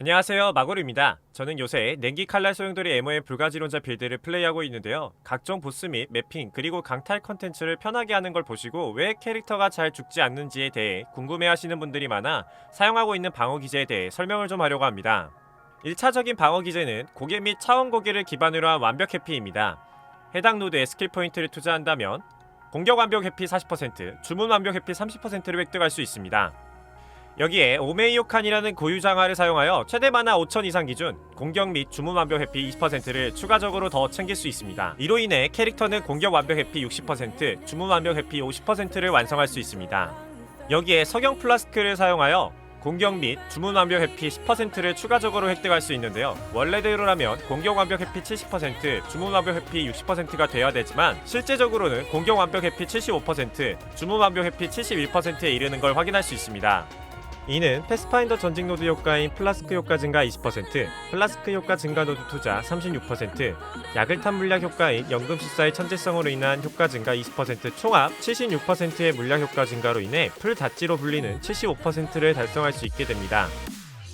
안녕하세요. 마고르입니다. 저는 요새 냉기 칼날 소용돌이 MOM 불가지론자 빌드를 플레이하고 있는데요. 각종 보스 및 매핑 그리고 강탈 컨텐츠를 편하게 하는 걸 보시고 왜 캐릭터가 잘 죽지 않는지에 대해 궁금해하시는 분들이 많아 사용하고 있는 방어 기제에 대해 설명을 좀 하려고 합니다. 1차적인 방어 기제는 고개 및 차원 고개를 기반으로 한 완벽 해피입니다. 해당 노드에 스킬 포인트를 투자한다면 공격 완벽 회피 40%, 주문 완벽 회피 30%를 획득할 수 있습니다. 여기에 오메이오칸이라는 고유 장화를 사용하여 최대 만화 5000 이상 기준 공격 및 주문 완벽 회피 20%를 추가적으로 더 챙길 수 있습니다. 이로 인해 캐릭터는 공격 완벽 회피 60%, 주문 완벽 회피 50%를 완성할 수 있습니다. 여기에 석영 플라스크를 사용하여 공격 및 주문 완벽 회피 10%를 추가적으로 획득할 수 있는데요. 원래대로라면 공격 완벽 회피 70%, 주문 완벽 회피 60%가 되어야 되지만 실제적으로는 공격 완벽 회피 75%, 주문 완벽 회피 71%에 이르는 걸 확인할 수 있습니다. 이는 패스파인더 전직 노드 효과인 플라스크 효과 증가 20%, 플라스크 효과 증가 노드 투자 36%, 야글탄 물약 효과인 연금 식사의 천재성으로 인한 효과 증가 20% 총합 76%의 물약 효과 증가로 인해 풀 다찌로 불리는 75%를 달성할 수 있게 됩니다.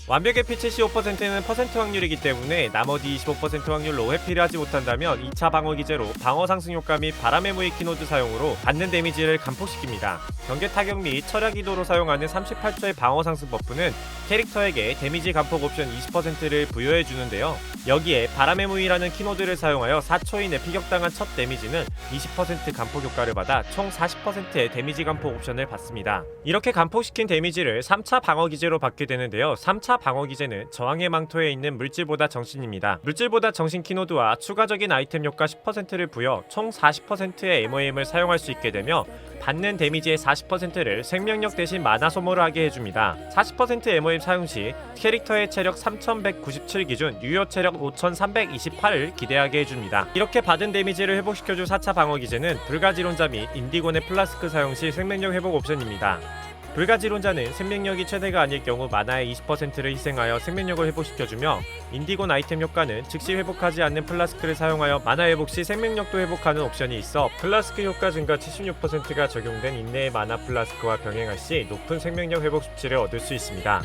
완벽 회피 75%는 퍼센트 확률이기 때문에 나머지 25% 확률로 회피를 하지 못한다면 2차 방어 기제로 방어 상승 효과 및 바람의 무의 키노드 사용으로 받는 데미지를 감폭시킵니다. 경계 타격 및 철야 기도로 사용하는 38초의 방어 상승 버프는 캐릭터에게 데미지 감폭 옵션 20%를 부여해 주는데요. 여기에 바람의 무이라는 키노드를 사용하여 4초 이내 피격당한 첫 데미지는 20% 감폭 효과를 받아 총 40%의 데미지 감폭 옵션을 받습니다. 이렇게 감폭시킨 데미지를 3차 방어 기제로 받게 되는데요. 3차 방어 기제는 저항의 망토에 있는 물질보다 정신입니다. 물질보다 정신 키노드와 추가적인 아이템 효과 10%를 부여 총 40%의 MOM을 사용할 수 있게 되며 받는 데미지의 40%를 생명력 대신 마나 소모를 하게 해줍니다. 40% MOM 사용 시 캐릭터의 체력 3197 기준 유효 체력 5328을 기대하게 해줍니다. 이렇게 받은 데미지를 회복시켜줄 4차 방어 기제는 불가지론자 및 인디곤의 플라스크 사용 시 생명력 회복 옵션입니다. 불가지론자는 생명력이 최대가 아닐 경우 마나의 20%를 희생하여 생명력을 회복시켜주며 인디곤 아이템 효과는 즉시 회복하지 않는 플라스크를 사용하여 마나 회복 시 생명력도 회복하는 옵션이 있어 플라스크 효과 증가 76%가 적용된 인내의 마나 플라스크와 병행할 시 높은 생명력 회복 수치를 얻을 수 있습니다.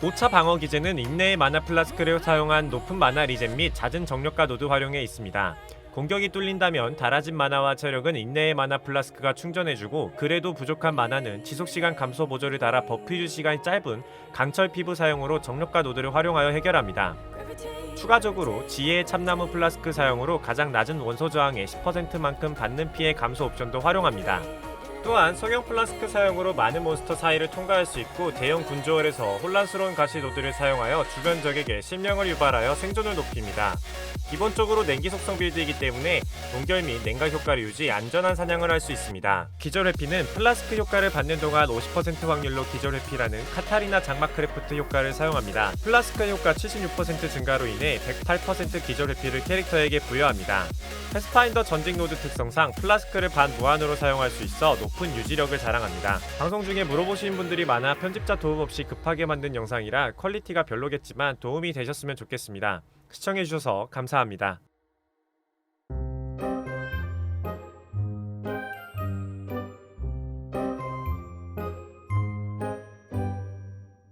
5차 방어 기제는 인내의 마나 플라스크를 사용한 높은 마나 리젠 및 잦은 정력과 노드 활용에 있습니다. 공격이 뚫린다면 달아진 마나와 체력은 인내의 마나 플라스크가 충전해주고 그래도 부족한 마나는 지속시간 감소 보조를 달아 버프 유지 시간이 짧은 강철 피부 사용으로 정력과 노드를 활용하여 해결합니다. 추가적으로 지혜의 참나무 플라스크 사용으로 가장 낮은 원소 저항의 10%만큼 받는 피해 감소 옵션도 활용합니다. 또한 성형 플라스크 사용으로 많은 몬스터 사이를 통과할 수 있고 대형 군조월에서 혼란스러운 가시 노드를 사용하여 주변 적에게 실명을 유발하여 생존을 높입니다. 기본적으로 냉기 속성 빌드이기 때문에 동결 및 냉각 효과를 유지 안전한 사냥을 할 수 있습니다. 기절 회피는 플라스크 효과를 받는 동안 50% 확률로 기절 회피라는 카타리나 장막 크래프트 효과를 사용합니다. 플라스크 효과 76% 증가로 인해 108% 기절 회피를 캐릭터에게 부여합니다. 패스파인더 전직 노드 특성상 플라스크를 반 무한으로 사용할 수 있어 높은 유지력을 자랑합니다. 방송 중에 물어보시는 분들이 많아 편집자 도움 없이 급하게 만든 영상이라 퀄리티가 별로겠지만 도움이 되셨으면 좋겠습니다. 시청해주셔서 감사합니다.